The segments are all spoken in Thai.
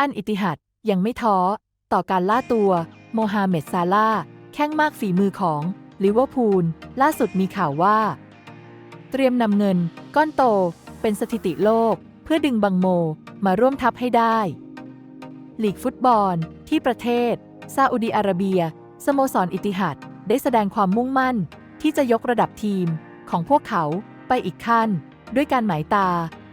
อันอิติฮัดยังไม่ท้อ ต่อการล่าตัว โมฮาเหม็ดซาลาแข้งมากฝีมือของลิเวอร์พูลล่าสุดมีข่าวว่า เตรียมนำเงิน ก้อนโต เป็นสถิติโลก เพื่อดึงบังโมมาร่วมทัพให้ได้ลีกฟุตบอล ที่ประเทศซาอุดีอาระเบีย สโมสรอิติฮัดได้แสดงความมุ่งมั่น ที่จะยกระดับทีมของพวกเขาไปอีกขั้น ด้วยการหมายตา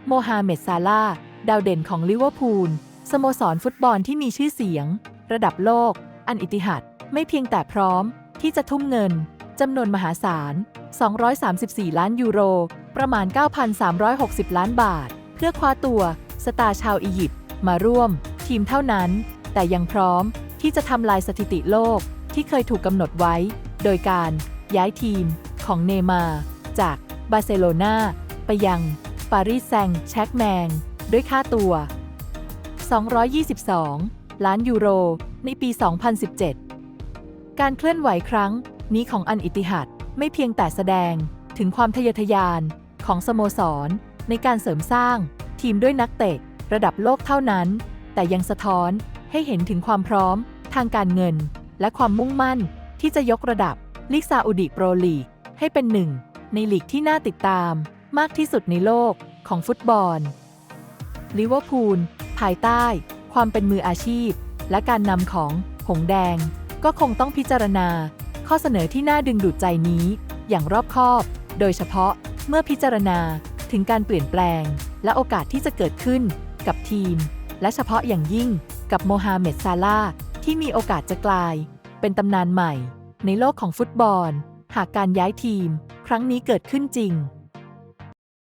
โมฮาเหม็ดซาลาดาวเด่นของลิเวอร์พูล สโมสรฟุตบอลที่มีชื่อเสียง ระดับโลก อันอิติฮัดไม่เพียงแต่พร้อม ที่จะทุ่มเงินจำนวนมหาศาล 234 ล้านยูโร ประมาณ 9,360 ล้านบาท เพื่อคว้าตัวสตาร์ชาวอียิปต์มาร่วม ทีมเท่านั้น แต่ยังพร้อมที่จะทำลายสถิติโลกที่เคยถูกกำหนดไว้ โดยการย้ายทีมของเนมาจากบาร์เซโลนาไปยังปารีสแซงต์แชร์กแมง ด้วยค่าตัว 222 ล้านยูโร ในปี 2017 การเคลื่อนไหวครั้งนี้ของอันอิติฮัดไม่เพียงแต่แสดงถึงความทะเยอทะยานของสโมสร ในการเสริมสร้างทีมด้วยนักเตะระดับโลกเท่านั้น แต่ยังสะท้อนให้เห็นถึงความพร้อมทางการเงิน และความมุ่งมั่นที่จะยกระดับลีกซาอุดิโปรลีกให้เป็นหนึ่ง ในลีกที่น่าติดตามมากที่สุดในโลกของฟุตบอลลิเวอร์พูล ภายใต้ ความเป็นมืออาชีพ และการนำของ หงแดง ก็คงต้องพิจารณา ข้อเสนอที่น่าดึงดูดใจนี้ อย่างรอบคอบ โดยเฉพาะเมื่อพิจารณาถึงการเปลี่ยนแปลง และโอกาสที่จะเกิดขึ้น กับทีม และเฉพาะอย่างยิ่ง กับโมฮาเหม็ดซาลาที่มีโอกาสจะกลาย เป็นตำนานใหม่ ในโลกของฟุตบอล หากการย้ายทีม ครั้งนี้เกิดขึ้นจริง